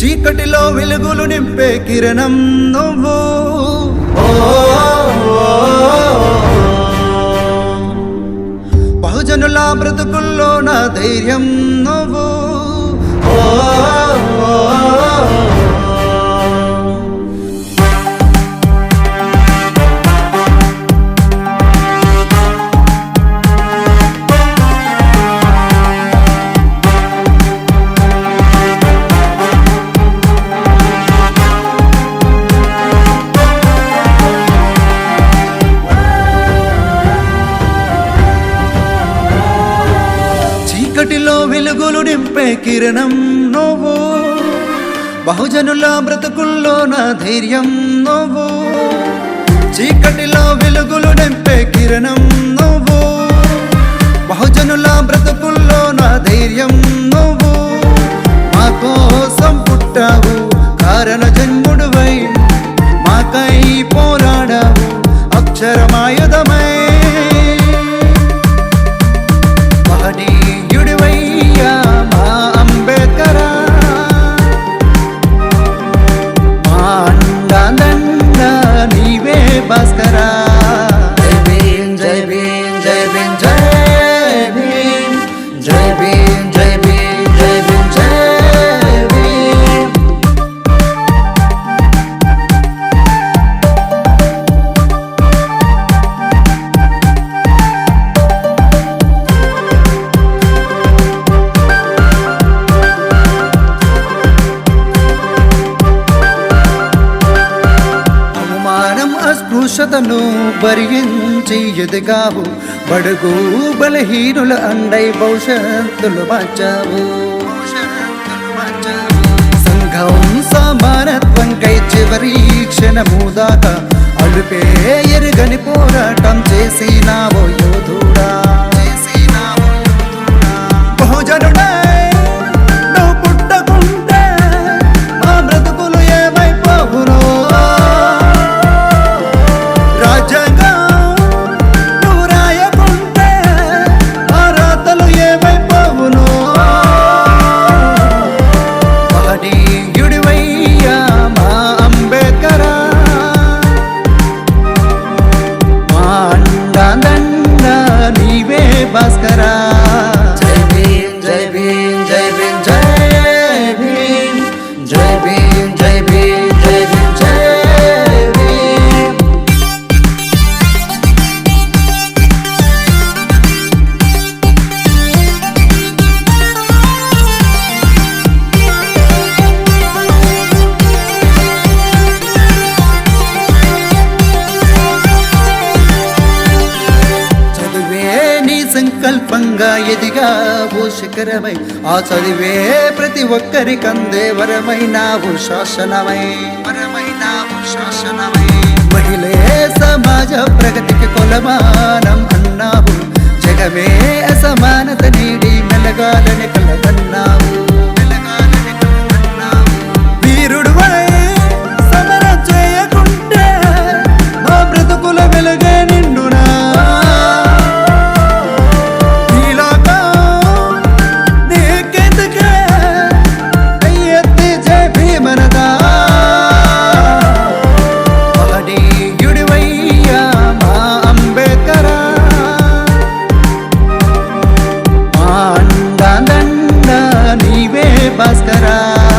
చీకటిలో వెలుగులు నింపే కిరణం నువ్వు. ఓ, బహుజనుల బ్రతుకుల్లో నా ధైర్యం కిరణం నువ్వు. బహుజనుల బ్రతుకుల్లో నా ధైర్యం నువ్వు. చీకటిలో వెలుగులు నింపే కిరణం నువ్వు. జై భీమ్ జై భీమ్ జై భీమ్ జై భీమ్ జై భీమ్. అవమానం అస్పృశ్యతను భరించి ఎదిగావు. బడుగు బలహీనుల అండై భవిష్యత్తులు మార్చావు. సంఘం సమానత్వం కై చివరి క్షణము దాకా అలుపే సంకల్పంగా ఎదిగావు శిఖరమై ఆ చదివే ప్రతి ఒక్కరికందే వరమైనావు శాసనమై వరమైనావు శాసనమై. మహిళే సమాజ ప్రగతికి కొలమానం అన్నావు జగమే అసమానత నీడి మెలగాలని باسترا